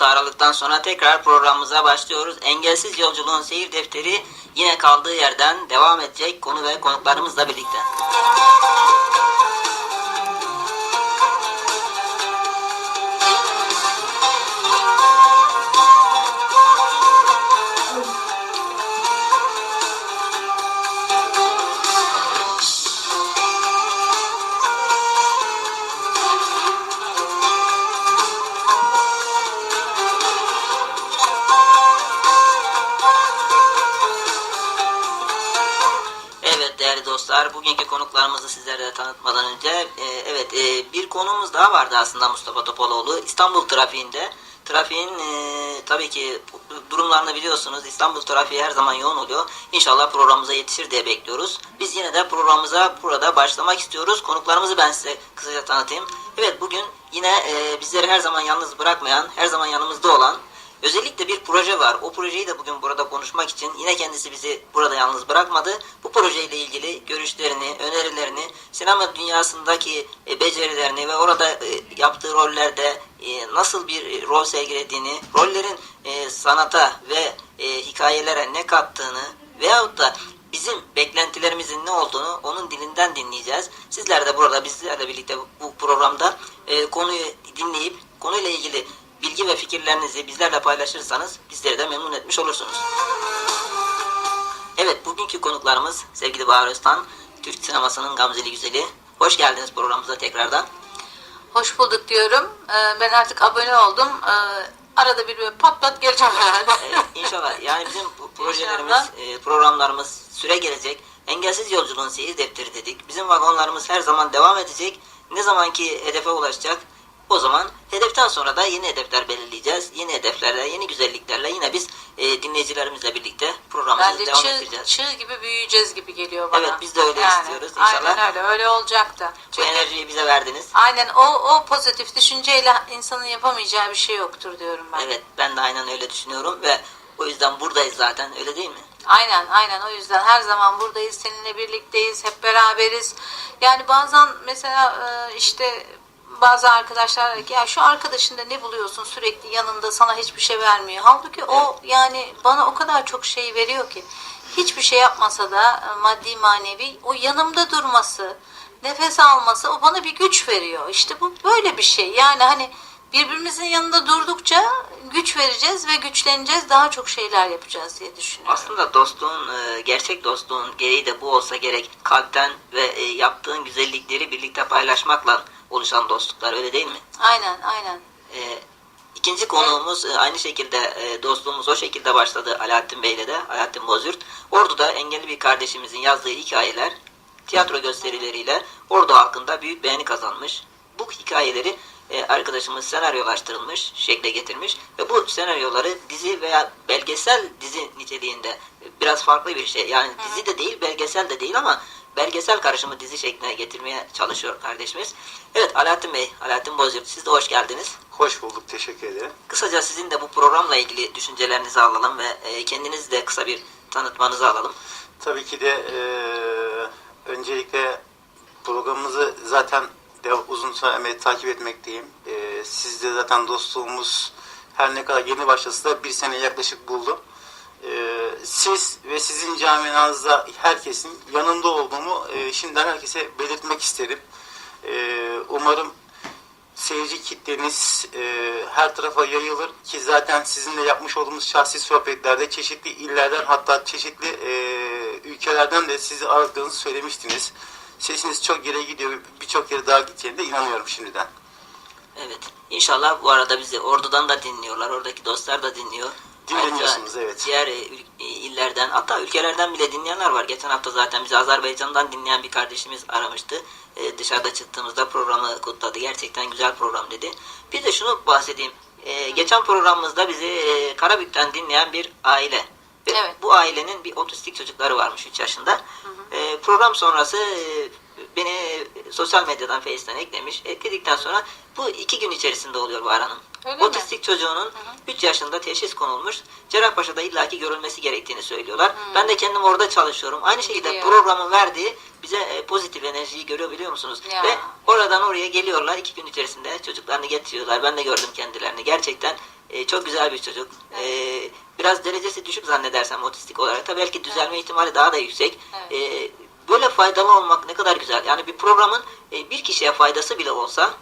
hafta aralıktan sonra tekrar programımıza başlıyoruz. Engelsiz Yolculuğun Seyir Defteri yine kaldığı yerden devam edecek konu ve konuklarımızla birlikte. Dostlar, bugünkü konuklarımızı sizlere tanıtmadan önce e, evet e, bir konumuz daha vardı aslında Mustafa Topaloğlu. İstanbul trafiğinde. Trafiğin e, tabii ki durumlarını biliyorsunuz. İstanbul trafiği her zaman yoğun oluyor. İnşallah programımıza yetişir diye bekliyoruz. Biz yine de programımıza burada başlamak istiyoruz. Konuklarımızı ben size kısaca tanıtayım. Evet bugün yine e, bizleri her zaman yalnız bırakmayan, her zaman yanımızda olan Özellikle bir proje var. O projeyi de bugün burada konuşmak için yine kendisi bizi burada yalnız bırakmadı. Bu projeyle ilgili görüşlerini, önerilerini, sinema dünyasındaki e, becerilerini ve orada e, yaptığı rollerde e, nasıl bir rol sergilediğini, rollerin sanata ve hikayelere ne kattığını veyahut da bizim beklentilerimizin ne olduğunu onun dilinden dinleyeceğiz. Sizler de burada bizlerle birlikte bu programda konuyu dinleyip konuyla ilgili bilgi ve fikirlerinizi bizlerle paylaşırsanız bizleri de memnun etmiş olursunuz. Evet bugünkü konuklarımız sevgili Bahar Öztan, Türk sinemasının gamzeli güzeli. Hoş geldiniz programımıza tekrardan. Hoş bulduk diyorum. Ee, Ben artık abone oldum. Ee, Arada bir böyle pat pat geleceğim herhalde. İnşallah yani bizim projelerimiz, İnşallah. e, programlarımız süre gelecek. Engelsiz yolculuğun seyir defteri dedik. Bizim vagonlarımız her zaman devam edecek. Ne zamanki hedefe ulaşacak o zaman hedeften sonra da yeni hedefler belirleyeceğiz. Yeni hedeflerle, yeni güzelliklerle yine biz e, dinleyicilerimizle birlikte programımızı Bence devam çığ, ettireceğiz. çığ gibi büyüyeceğiz gibi geliyor bana. Evet, biz de öyle istiyoruz inşallah. Aynen öyle. Öyle olacak da. Bu Çünkü enerjiyi bize verdiniz. aynen o, o pozitif düşünceyle insanın yapamayacağı bir şey yoktur diyorum ben. Evet ben de aynen öyle düşünüyorum ve o yüzden buradayız zaten öyle değil mi? Aynen aynen o yüzden her zaman buradayız seninle birlikteyiz hep beraberiz. Yani bazen mesela e, işte bazı arkadaşlar ki ya şu arkadaşında ne buluyorsun sürekli yanında sana hiçbir şey vermiyor. Halbuki o yani bana o kadar çok şey veriyor ki hiçbir şey yapmasa da e, maddi manevi o yanımda durması nefes alması o bana bir güç veriyor. İşte bu böyle bir şey yani hani birbirimizin yanında durdukça güç vereceğiz ve güçleneceğiz daha çok şeyler yapacağız diye düşünüyorum. Aslında dostluğun, e, gerçek dostluğun gereği de bu olsa gerek. Kalpten ve e, yaptığın güzellikleri birlikte paylaşmakla oluşan dostluklar öyle değil mi? Aynen aynen. E, ikinci konuğumuz e, aynı şekilde e, dostluğumuz o şekilde başladı Alaaddin Bey'le de, Alaaddin Bozürt. Ordu'da engelli bir kardeşimizin yazdığı hikayeler tiyatro gösterileriyle Ordu halkında büyük beğeni kazanmış. Bu hikayeleri e, arkadaşımız senaryolaştırılmış, şekle getirmiş ve bu senaryoları dizi veya belgesel dizi niteliğinde e, biraz farklı bir şey. Yani dizi de değil, belgesel de değil ama belgesel karışımı dizi şekline getirmeye çalışıyor kardeşimiz. Evet Alaaddin Bey, Alaaddin Bozürt siz de hoş geldiniz. Hoş bulduk, teşekkür ederim. Kısaca sizin de bu programla ilgili düşüncelerinizi alalım ve e, kendinizi de kısa bir tanıtmanızı alalım. Tabii ki de eee, öncelikle programımızı zaten de uzun süre takip etmekteyim. Eee siz de zaten dostluğumuz her ne kadar yeni başlasa da bir sene yaklaşık buldu. Eee, siz ve sizin camianızda herkesin yanında olduğumu eee, şimdiden herkese belirtmek isterim. Eee, umarım seyirci kitleniz e, her tarafa yayılır ki zaten sizinle yapmış olduğumuz şahsi sohbetlerde çeşitli illerden hatta çeşitli e, ülkelerden de sizi aradığınızı söylemiştiniz. Sesiniz çok yere gidiyor. Birçok yere daha gideceğine de inanıyorum şimdiden. Evet. İnşallah bu arada bizi Ordu'dan da dinliyorlar. Oradaki dostlar da dinliyor. Dinleniyorsunuz, evet. Diğer e, illerden hatta ülkelerden bile dinleyenler var. Geçen hafta zaten bizi Azerbaycan'dan dinleyen bir kardeşimiz aramıştı. E, dışarıda çıktığımızda programı kutladı. Gerçekten güzel program dedi. Bir de şunu bahsedeyim. E, geçen programımızda bizi e, Karabük'ten dinleyen bir aile. Ve Evet. bu ailenin bir otistik çocukları varmış 3 yaşında. E, program sonrası e, beni sosyal medyadan Face'ten eklemiş. Ekledikten sonra bu iki gün içerisinde oluyor Bahar Hanım. Öyle mi? Otistik çocuğunun 3 yaşında teşhis konulmuş. Cerrahpaşa'da illaki görülmesi gerektiğini söylüyorlar. Ben de kendim orada çalışıyorum. Aynı şekilde Biliyorum. programın verdiği bize e, pozitif enerjiyi görüyor biliyor musunuz? Ya. Ve oradan oraya geliyorlar. iki gün içerisinde çocuklarını getiriyorlar. Ben de gördüm kendilerini. Gerçekten e, çok güzel bir çocuk. E, biraz derecesi düşük zannedersem otistik olarak da belki düzelme ihtimali daha da yüksek. Evet. E, böyle faydalı olmak ne kadar güzel. Yani bir programın e, bir kişiye faydası bile olsa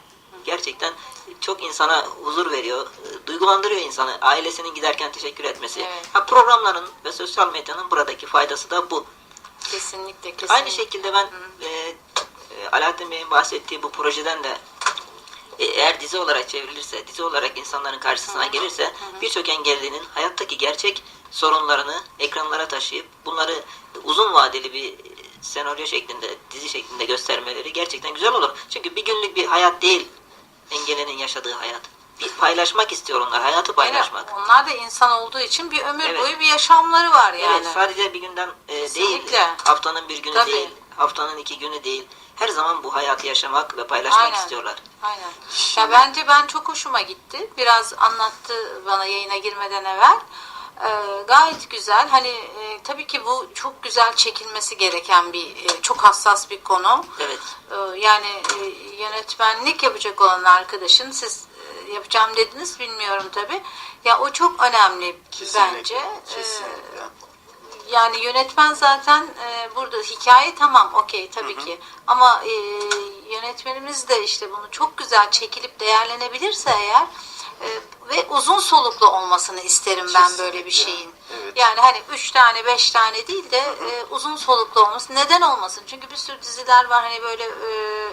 gerçekten çok insana huzur veriyor, e, duygulandırıyor insanı. Ailesinin giderken teşekkür etmesi. Evet. Ha, programların ve sosyal medyanın buradaki faydası da bu. Kesinlikle kesinlikle. Aynı şekilde ben e, e, Alaaddin Bey'in bahsettiği bu projeden de e, eğer dizi olarak çevrilirse, dizi olarak insanların karşısına gelirse birçok engellinin hayattaki gerçek sorunlarını ekranlara taşıyıp bunları uzun vadeli bir senaryo şeklinde, dizi şeklinde göstermeleri gerçekten güzel olur. Çünkü bir günlük bir hayat değil engellinin yaşadığı hayat. Bir paylaşmak istiyor onlar, hayatı paylaşmak. Yani onlar da insan olduğu için bir ömür Evet. boyu bir yaşamları var yani. Evet, sadece bir günden e, değil, haftanın bir günü Tabii. değil, haftanın iki günü değil. Her zaman bu hayatı yaşamak ve paylaşmak Aynen. istiyorlar. Aynen. Ya bence ben çok hoşuma gitti. Biraz anlattı bana yayına girmeden evvel. Ee, gayet güzel. Hani e, tabii ki bu çok güzel çekilmesi gereken bir e, çok hassas bir konu. Evet. Ee, yani e, yönetmenlik yapacak olan arkadaşın siz e, yapacağım dediniz bilmiyorum tabii. Ya o çok önemli Kesinlikle, bence. Ee, Kesinlikle. yani yönetmen zaten e, burada hikaye tamam okey tabii ki ama e, yönetmenimiz de işte bunu çok güzel çekilip değerlenebilirse eğer ve uzun soluklu olmasını isterim ben böyle bir Kesinlikle. şeyin. Evet. Yani hani üç tane beş tane değil de e, uzun soluklu olması neden olmasın? Çünkü bir sürü diziler var hani böyle e,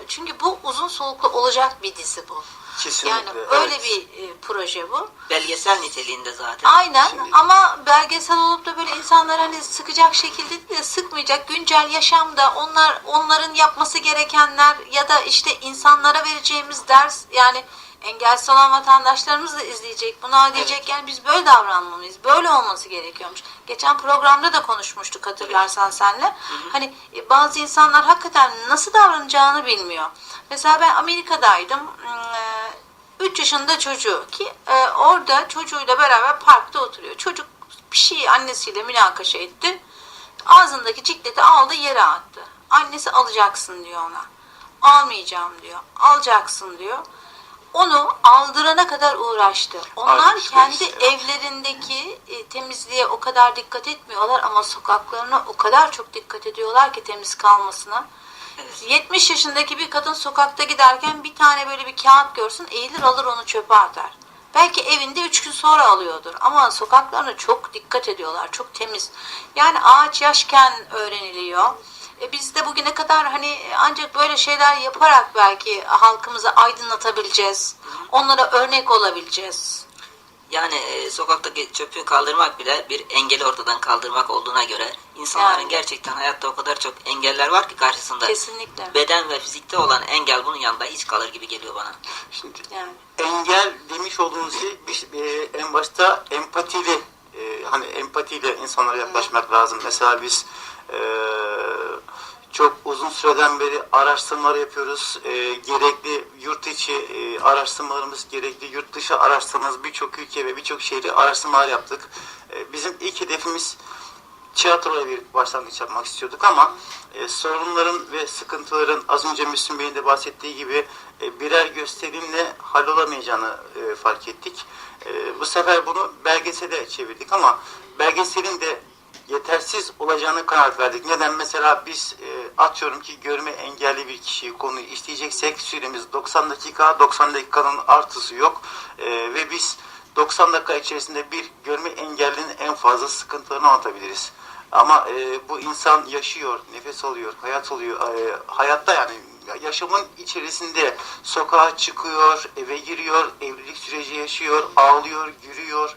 çünkü bu uzun soluklu olacak bir dizi bu. Kesinlikle. Yani öyle evet. bir e, proje bu. Belgesel niteliğinde zaten. Aynen Şimdi- ama belgesel olup da böyle insanlar hani sıkacak şekilde değil de sıkmayacak güncel yaşamda onlar onların yapması gerekenler ya da işte insanlara vereceğimiz ders yani engelsiz olan vatandaşlarımız da izleyecek. Buna diyecek yani biz böyle davranmalıyız. Böyle olması gerekiyormuş. Geçen programda da konuşmuştuk hatırlarsan senle. Hani e, bazı insanlar hakikaten nasıl davranacağını bilmiyor. Mesela ben Amerika'daydım. Hmm, 3 yaşında çocuğu ki e, orada çocuğuyla beraber parkta oturuyor. Çocuk bir şey annesiyle münakaşa etti. Ağzındaki cikleti aldı yere attı. Annesi alacaksın diyor ona. Almayacağım diyor. Alacaksın diyor. Onu aldırana kadar uğraştı. Onlar Almışlar kendi işte. evlerindeki e, temizliğe o kadar dikkat etmiyorlar ama sokaklarına o kadar çok dikkat ediyorlar ki temiz kalmasına. 70 yaşındaki bir kadın sokakta giderken bir tane böyle bir kağıt görsün eğilir alır onu çöpe atar. Belki evinde 3 gün sonra alıyordur ama sokaklarına çok dikkat ediyorlar. Çok temiz. Yani ağaç yaşken öğreniliyor. E biz de bugüne kadar hani ancak böyle şeyler yaparak belki halkımızı aydınlatabileceğiz. Onlara örnek olabileceğiz. Yani e, sokaktaki çöpü kaldırmak bile bir engeli ortadan kaldırmak olduğuna göre insanların Yani. gerçekten hayatta o kadar çok engeller var ki karşısında. Kesinlikle. Beden ve fizikte olan engel bunun yanında hiç kalır gibi geliyor bana. Şimdi Yani. engel demiş olduğunuz şey bir, e, en başta empatiyle e, hani empatiyle insanlara yaklaşmak lazım. Mesela biz e, çok uzun süreden beri araştırmalar yapıyoruz. E, gerekli yurt içi e, araştırmalarımız, gerekli yurt dışı araştırmalarımız birçok ülke ve birçok şehri araştırmalar yaptık. E, bizim ilk hedefimiz tiyatroya bir başlangıç yapmak istiyorduk ama e, sorunların ve sıkıntıların az önce Müslüm Bey'in de bahsettiği gibi e, birer gösterimle hallolamayacağını e, fark ettik. E, bu sefer bunu belgesele çevirdik ama belgeselin de yetersiz olacağını kanaat verdik. Neden? Mesela biz e, atıyorum ki görme engelli bir kişiyi konuyu işleyeceksek süremiz 90 dakika, 90 dakikanın artısı yok E, ve biz 90 dakika içerisinde bir görme engellinin en fazla sıkıntılarını anlatabiliriz. Ama e, bu insan yaşıyor, nefes alıyor, hayat oluyor. E, hayatta yani yaşamın içerisinde sokağa çıkıyor, eve giriyor, evlilik süreci yaşıyor, ağlıyor, gülüyor.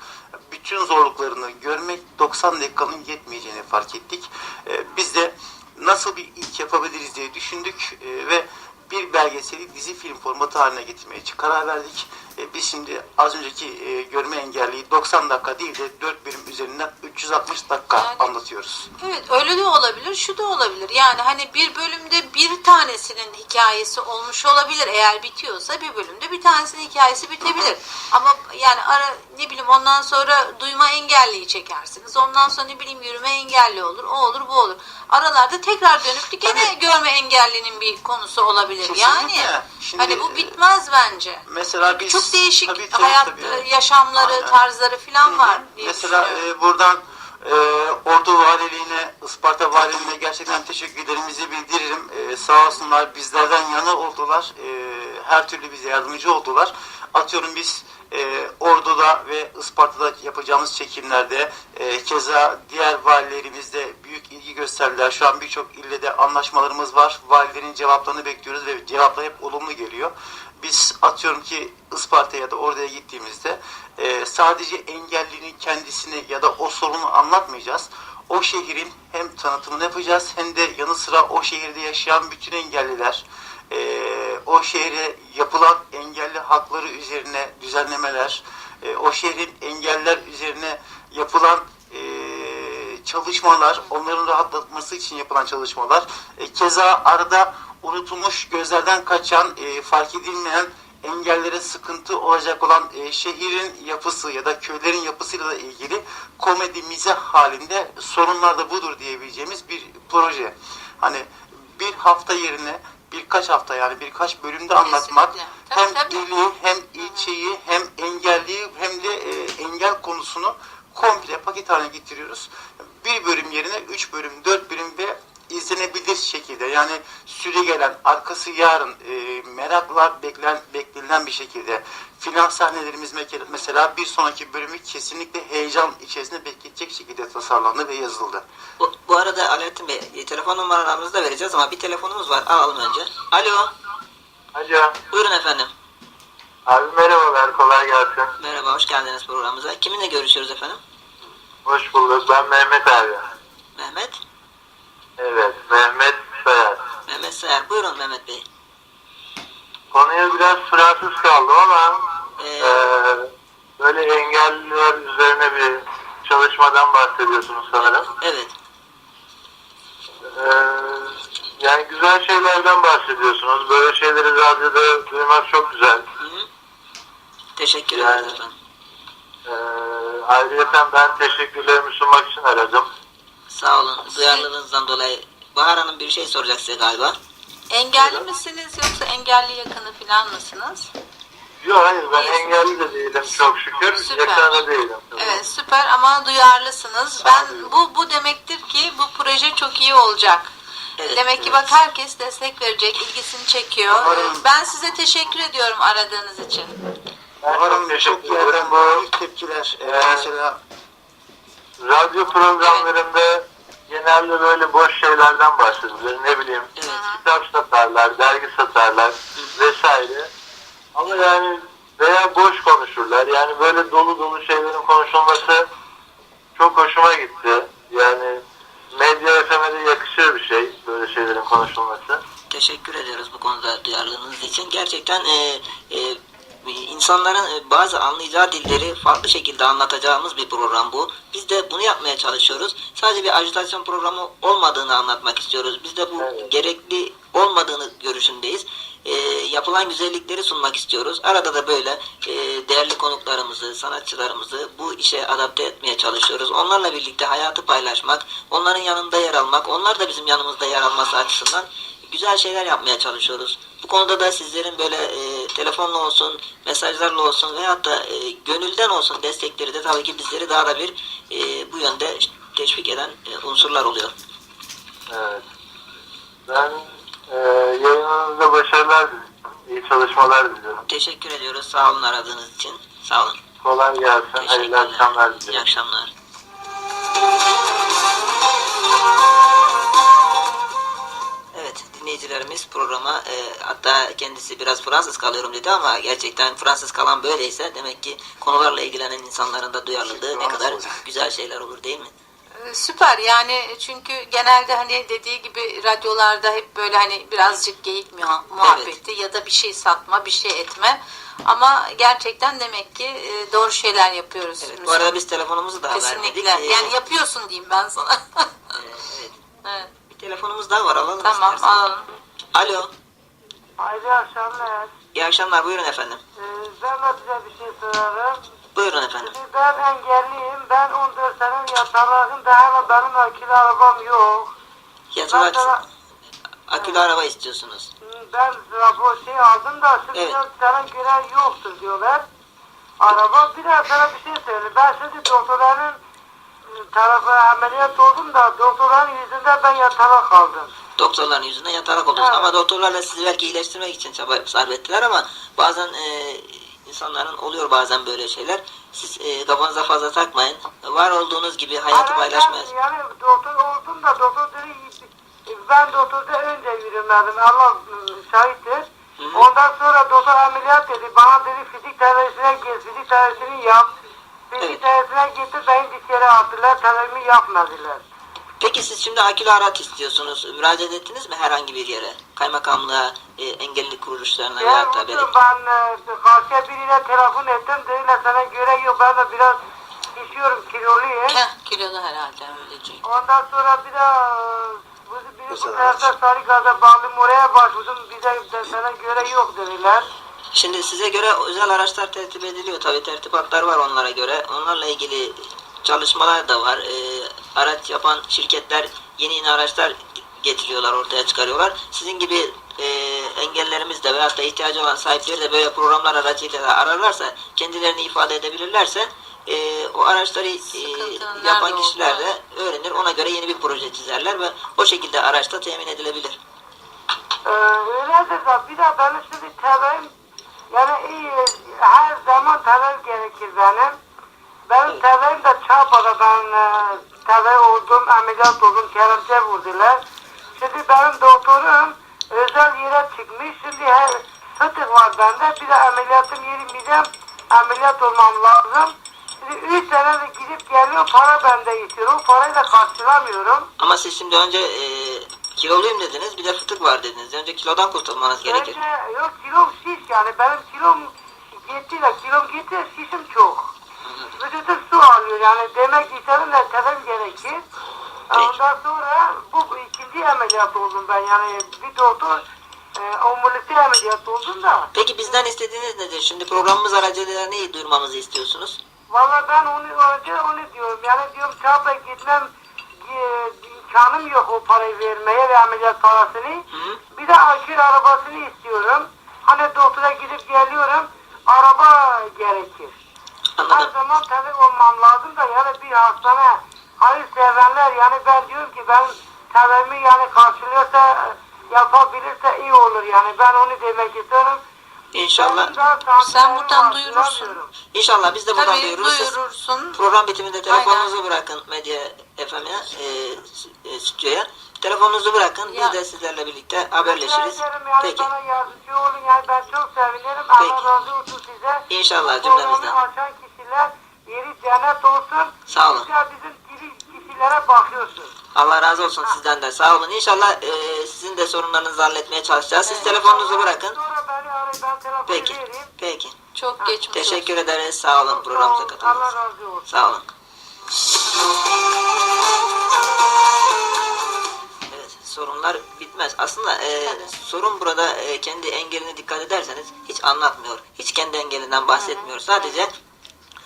Bütün zorluklarını görmek 90 dakikanın yetmeyeceğini fark ettik. E, biz de nasıl bir ilk yapabiliriz diye düşündük e, ve bir belgeseli dizi film formatı haline getirmeye karar verdik. E, biz şimdi az önceki e, görme engelliyi 90 dakika değil de 4 bölüm üzerinden 360 dakika Yani- anlatıyoruz. Evet öyle de olabilir, şu da olabilir. Yani hani bir bölümde bir tanesinin hikayesi olmuş olabilir. Eğer bitiyorsa bir bölümde bir tanesinin hikayesi bitebilir. Ama yani ara ne bileyim ondan sonra duyma engelliyi çekersiniz. Ondan sonra ne bileyim yürüme engelli olur. O olur bu olur. Aralarda tekrar dönüp de gene görme engellinin bir konusu olabilir. Yani Kesinlikle. Şimdi, hani bu e, bitmez bence. Mesela biz Çok değişik tabii, tabii, hayat tabii. e, yaşamları, Aynen. tarzları falan var diye Mesela e, buradan e, Ordu Valiliğine, Isparta Valiliğine gerçekten teşekkürlerimizi bildiririm. E, sağ olsunlar bizlerden yana oldular. E, her türlü bize yardımcı oldular. Atıyorum biz e, Ordu'da ve Isparta'da yapacağımız çekimlerde e, keza diğer valilerimiz de büyük ilgi gösterdiler. Şu an birçok ille de anlaşmalarımız var. Valilerin cevaplarını bekliyoruz ve cevaplar hep olumlu geliyor. Biz atıyorum ki Isparta'ya ya da oraya gittiğimizde e, sadece engellinin kendisini ya da o sorunu anlatmayacağız. O şehrin hem tanıtımını yapacağız hem de yanı sıra o şehirde yaşayan bütün engelliler, e, o şehre yapılan engelli hakları üzerine düzenlemeler, e, o şehrin engeller üzerine yapılan e, çalışmalar, onların rahatlatması için yapılan çalışmalar, e, keza arada unutulmuş, gözlerden kaçan, e, fark edilmeyen engellere sıkıntı olacak olan e, şehrin yapısı ya da köylerin yapısıyla da ilgili komedi mizah halinde sorunlar da budur diyebileceğimiz bir proje. Hani bir hafta yerine birkaç hafta yani birkaç bölümde anlatmak. Tabii, hem tabii. ili hem ilçeyi hem engelliyi hem de e, engel konusunu komple paket haline getiriyoruz. Bir bölüm yerine üç bölüm, dört bölüm ve izlenebilir şekilde yani süre gelen arkası yarın e, merakla beklen, beklenilen bir şekilde filan sahnelerimiz mesela bir sonraki bölümü kesinlikle heyecan içerisinde bekletecek şekilde tasarlandı ve yazıldı. Bu, bu arada Alaaddin Bey e, telefon numaralarımızı da vereceğiz ama bir telefonumuz var. Alalım önce. Alo. Alo. Buyurun efendim. Abi merhabalar, kolay gelsin. Merhaba, hoş geldiniz programımıza. Kiminle görüşüyoruz efendim? Hoş bulduk. Ben Mehmet abi. Mehmet. Evet, Mehmet Sayar. Mehmet Sayar. Buyurun Mehmet Bey. Konuya biraz Fransız kaldım ama Ee, eee, böyle engelliler üzerine bir çalışmadan bahsediyorsunuz sanırım. evet. Eee, yani güzel şeylerden bahsediyorsunuz. Böyle şeyleri radyoda duymak çok güzel. Hı -hı. Teşekkür Yani- ederiz efendim. Eee ayrıca ben teşekkürlerimi sunmak için aradım. Sağ olun. Duyarlılığınızdan dolayı. Bahar Hanım bir şey soracak size galiba. Engelli misiniz yoksa engelli yakını falan mısınız? Yok hayır ben İyisiniz. engelli de değilim çok şükür. Süper. Yakın da değilim. Evet süper ama duyarlısınız. Ben bu bu demektir ki bu proje çok iyi olacak. Evet, Demek ki evet. bak herkes destek verecek, ilgisini çekiyor. Umarım- Ben size teşekkür ediyorum aradığınız için. Umarım çok teşekkür yerden. Bu tepkiler. e, Evet. mesela radyo programlarında genelde böyle boş şeylerden bahsedilir. Ne bileyim Evet. kitap satarlar, dergi satarlar vesaire. Ama yani veya boş konuşurlar. Yani böyle dolu dolu şeylerin konuşulması çok hoşuma gitti. Yani medya FM'e de yakışır bir şey böyle şeylerin konuşulması. Teşekkür ediyoruz bu konuda duyarlılığınız için. Gerçekten e, e, insanların e, bazı anlayacağı dilleri farklı şekilde anlatacağımız bir program bu. Biz de bunu yapmaya çalışıyoruz. Sadece bir ajitasyon programı olmadığını anlatmak istiyoruz. Biz de bu Evet. gerekli olmadığını görüşündeyiz. E, yapılan güzellikleri sunmak istiyoruz. Arada da böyle e, değerli konuklarımızı, sanatçılarımızı bu işe adapte etmeye çalışıyoruz. Onlarla birlikte hayatı paylaşmak, onların yanında yer almak, onlar da bizim yanımızda yer alması açısından güzel şeyler yapmaya çalışıyoruz. Bu konuda da sizlerin böyle e, telefonla olsun, mesajlarla olsun veyahut da e, gönülden olsun destekleri de tabii ki bizleri daha da bir e, bu yönde teşvik eden e, unsurlar oluyor. Evet. Ben e, yayınınızda başarılar diliyorum. İyi çalışmalar diliyorum. Teşekkür ediyoruz. Sağ olun aradığınız için. Sağ olun. Kolay gelsin. Hayırlı akşamlar İyi diliyorum. akşamlar. Evet dinleyicilerimiz programa e, hatta kendisi biraz Fransız kalıyorum dedi ama gerçekten Fransız kalan böyleyse demek ki konularla ilgilenen insanların da duyarlılığı ne kadar güzel şeyler olur değil mi? Ee, Süper yani çünkü genelde hani dediği gibi radyolarda hep böyle hani birazcık geyik muha- muhabbeti ya da bir şey satma bir şey etme ama gerçekten demek ki e, doğru şeyler yapıyoruz. Evet, bu arada biz telefonumuzu daha Kesinlikle vermedik. Yani yapıyorsun diyeyim ben sana. e, evet. evet. Bir telefonumuz daha var alalım Tamam istersen. alalım. Alo. Hayırlı akşamlar. İyi akşamlar buyurun efendim. Ee, ben de size bir şey sorarım. Buyurun efendim. Şimdi ben engelliyim. Ben 14 sene yatalağım da hala benim akülü arabam yok. Yatalak Ben sana- akülü araba istiyorsunuz. Ben rapor şey aldım da şimdi Evet. sana göre yoktur diyorlar. Araba bir de sana bir şey söyle. Ben şimdi doktorların tarafı ameliyat oldum da doktorların yüzünden ben yatalak kaldım. Doktorların yüzünden yatarak oluyorsun. Evet. Ama doktorlar da sizi belki iyileştirmek için çaba sarf ettiler ama bazen e, insanların oluyor bazen böyle şeyler. Siz e, kafanıza fazla takmayın. Var olduğunuz gibi hayatı Ama paylaşmaya. Ben, yani doktor oldum da doktor dedi ben doktorda önce yürümedim. Allah şahittir. Hı. Ondan sonra doktor ameliyat dedi. Bana dedi fizik tedavisine git, fizik tedavisini yap. Evet. tedavisine gitti beni dışarı attılar. Tedavimi yapmadılar. Peki siz şimdi akülü araç istiyorsunuz. Müracaat ettiniz mi herhangi bir yere? Kaymakamlığa, e, engelli kuruluşlarına veya Yani da bugün ben e, karşıya biriyle telefon ettim. Dediler sana göre yok. Ben de biraz işiyorum kiloluyum. Heh, kilolu herhalde öyle çünkü. Ondan sonra bir de e, bu biri bu Özel tarafta sarı gaza bağlı oraya başvurdum. Bize de sana göre yok dediler. Şimdi size göre özel araçlar tertip ediliyor. Tabii tertibatlar var onlara göre. Onlarla ilgili çalışmalar da var. Ee, araç yapan şirketler yeni yeni araçlar getiriyorlar, ortaya çıkarıyorlar. Sizin gibi e, engellerimiz de veyahut da ihtiyacı olan sahipleri de böyle programlar aracıyla da ararlarsa, kendilerini ifade edebilirlerse e, o araçları e, yapan kişiler de öğrenir. Ona göre yeni bir proje çizerler ve o şekilde araçta temin edilebilir. Ee, öyledir de bir de benim şimdi tebeğim yani iyi her zaman tebek gerekir benim. Benim tebeğim de Çapa'da ben e, tebe oldum, ameliyat oldum, kelepçe vurdular. Şimdi benim doktorum özel yere çıkmış. Şimdi her fıtık var bende. Bir de ameliyatım yeri midem ameliyat olmam lazım. Şimdi üç sene de gidip geliyor para bende istiyor. O parayı da karşılamıyorum. Ama siz şimdi önce e, kiloluyum dediniz, bir de fıtık var dediniz. Önce kilodan kurtulmanız gerekir. Yok kilom şiş yani benim kilom gitti de kilom gitti şişim çok. Vücudum su alıyor yani demek istedim de tedavim gerekir. Ondan sonra bu ikinci ameliyat oldum ben yani bir doktor e, omurilikte ameliyat oldum da. Peki bizden istediğiniz nedir? Şimdi programımız aracılığıyla neyi duyurmamızı istiyorsunuz? Valla ben onu önce onu diyorum yani diyorum çabla gitmem e, imkanım yok o parayı vermeye ve ameliyat parasını. Hı? Bir de akül arabasını istiyorum. Hani doktora gidip geliyorum. Araba gerekir. Her Anladım. zaman tabi olmam lazım da yani bir hastane hayır sevenler yani ben diyorum ki ben talebimi yani karşılıyorsa yapabilirse iyi olur yani ben onu demek istiyorum. İnşallah. Sen buradan duyurursun. İnşallah biz de buradan Tabii duyururuz. Siz duyurursun. Program bitiminde telefonunuzu Aynen. bırakın Medya FM'e, e, e, stüdyoya. Telefonunuzu bırakın. Ya. Biz de sizlerle birlikte haberleşiriz. yani Peki. bana yardımcı olun yani ben çok sevinirim. Peki. Allah razı olsun size. İnşallah cümlemizden. açan kişiler yeri cennet olsun. Sağ olun. Güzel bizim gibi kişilere bakıyorsun. Allah razı olsun sizden de. Sağ olun. İnşallah e, sizin de sorunlarınızı halletmeye çalışacağız. Siz telefonunuzu bırakın. Sonra beni arayın ben telefonu Peki. Peki. Çok geçmiş Teşekkür olsun. ederiz. Sağ olun programımıza Allah katıldığınız için. razı olsun. Sağ olun. Evet, sorunlar bitmez. Aslında e, sorun burada e, kendi engeline dikkat ederseniz hiç anlatmıyor. Hiç kendi engelinden bahsetmiyor. Sadece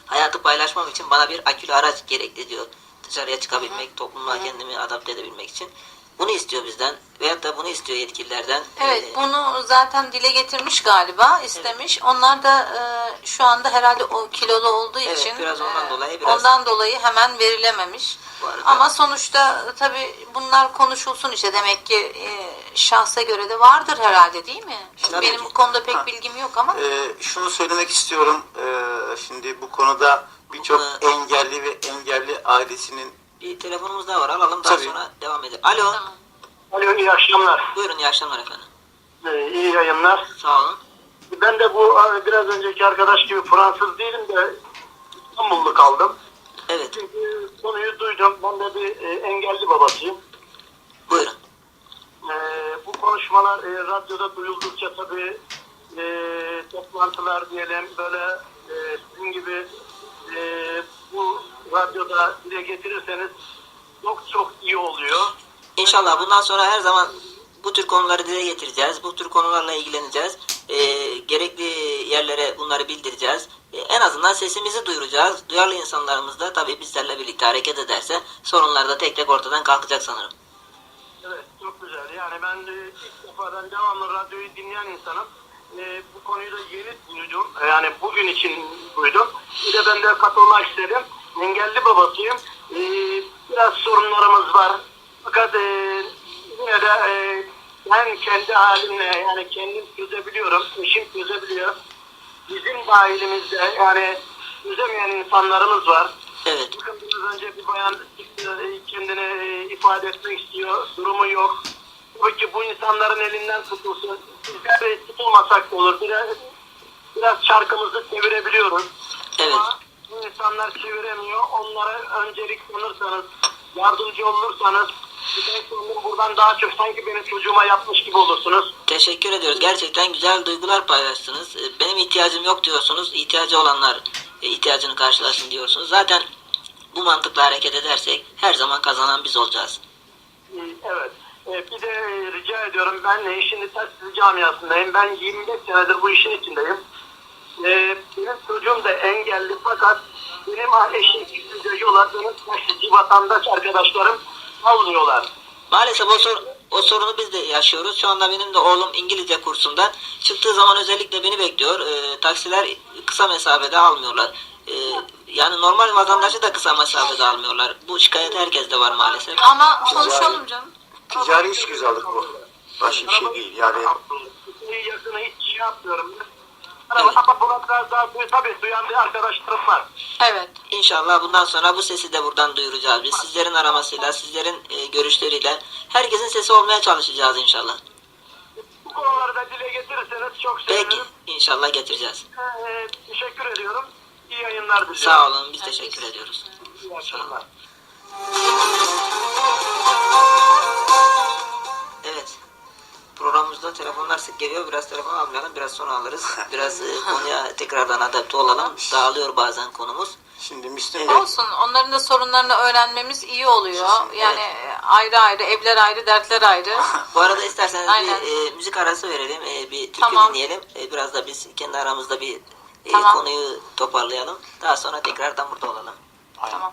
hayatı paylaşmam için bana bir akülü araç gerekli diyor. Dışarıya çıkabilmek, topluma kendimi adapte edebilmek için. Bunu istiyor bizden. Veyahut da bunu istiyor yetkililerden. Evet E, bunu zaten dile getirmiş galiba istemiş. Onlar da e, şu anda herhalde o kilolu olduğu Evet, için biraz ondan e, dolayı biraz- ondan dolayı hemen verilememiş. Ama sonuçta e, tabii bunlar konuşulsun işte demek ki e, şahsa göre de vardır herhalde değil mi? Tabii Benim ki. bu konuda pek Ha. bilgim yok ama Ee, şunu söylemek istiyorum. Ee, şimdi bu konuda birçok engelli ve engelli ailesinin bir telefonumuz daha var. Alalım daha Tabii. sonra devam edelim. Alo. Tamam. Alo iyi akşamlar. Buyurun iyi akşamlar efendim. Ee, iyi yayınlar. Sağ olun. Ben de bu biraz önceki arkadaş gibi Fransız değilim de İstanbullu kaldım. Evet. Çünkü konuyu duydum. Ben de bir e, engelli babasıyım. Buyurun. E, bu konuşmalar e, radyoda duyuldukça tabii e, toplantılar diyelim böyle e, sizin gibi e, bu radyoda dile getirirseniz çok çok iyi oluyor. İnşallah bundan sonra her zaman bu tür konuları dile getireceğiz. Bu tür konularla ilgileneceğiz. Ee, gerekli yerlere bunları bildireceğiz. Ee, en azından sesimizi duyuracağız. Duyarlı insanlarımız da tabii bizlerle birlikte hareket ederse sorunlar da tek tek ortadan kalkacak sanırım. Evet çok güzel. Yani ben de ilk defa ben devamlı radyoyu dinleyen insanım. Ee, bu konuyu da yeni duydum. Yani bugün için duydum. Bir de ben de katılmak istedim. Engelli babasıyım. Ee, biraz sorunlarımız var. Fakat e, yine de e, ben kendi halimle yani kendim çözebiliyorum. Eşim çözebiliyor. Bizim dahilimizde yani çözemeyen insanlarımız var. Evet. Bakın biraz önce bir bayan çıktı, kendini e, ifade etmek istiyor. Durumu yok. Tabii ki bu insanların elinden tutulsun. Bizler de tutulmasak da olur. Biraz, biraz çarkımızı çevirebiliyoruz. Evet. Ama bu insanlar çeviremiyor. Onlara öncelik tanırsanız, yardımcı olursanız kendim buradan daha çok sanki benim çocuğuma yapmış gibi olursunuz. Teşekkür ediyoruz. Gerçekten güzel duygular paylaştınız. Ee, Benim ihtiyacım yok diyorsunuz. İhtiyacı olanlar e, ihtiyacını karşılasın diyorsunuz. Zaten bu mantıkla hareket edersek her zaman kazanan biz olacağız. Evet. Ee, Bir de e, rica ediyorum ben şimdi taksici camiasındayım. Ben 25 senedir bu işin içindeyim. Ee, Benim çocuğum da engelli fakat benim eşim gittiğince yola benim taksici vatandaş arkadaşlarım almıyorlar. Maalesef o, sor- o sorunu biz de yaşıyoruz. Şu anda benim de oğlum İngilizce kursunda. Çıktığı zaman özellikle beni bekliyor. Ee, taksiler kısa mesafede almıyorlar. Ee, yani normal vatandaşı da kısa mesafede almıyorlar. Bu şikayet herkeste var maalesef. Ama konuşalım canım. Ticari iş güzellik bu. Başka bir şey değil. Yani yakını hiç şey yapmıyorum. Ama ama buna biraz daha tabii duyan bir arkadaşlarım var. Evet. İnşallah bundan sonra bu sesi de buradan duyuracağız. Biz sizlerin aramasıyla, sizlerin e, görüşleriyle herkesin sesi olmaya çalışacağız inşallah. Bu konuları da dile getirirseniz çok Peki sevinirim. inşallah getireceğiz. Ee, teşekkür ediyorum. İyi yayınlar diliyorum. Sağ olun. Biz teşekkür ediyoruz. İyi akşamlar. 19'da telefonlar sık geliyor. Biraz telefon almayalım. Biraz sonra alırız. Biraz e, konuya tekrardan adapte olalım. Dağılıyor bazen konumuz. Şimdi Müslüm Bey, Olsun onların da sorunlarını öğrenmemiz iyi oluyor. Yani e, ayrı ayrı, evler ayrı, dertler ayrı. Bu arada isterseniz Aynen. bir e, müzik arası verelim. E, bir türkü Tamam. dinleyelim. E, biraz da biz kendi aramızda bir e, Tamam. konuyu toparlayalım. Daha sonra tekrardan burada olalım. Aynen. Tamam.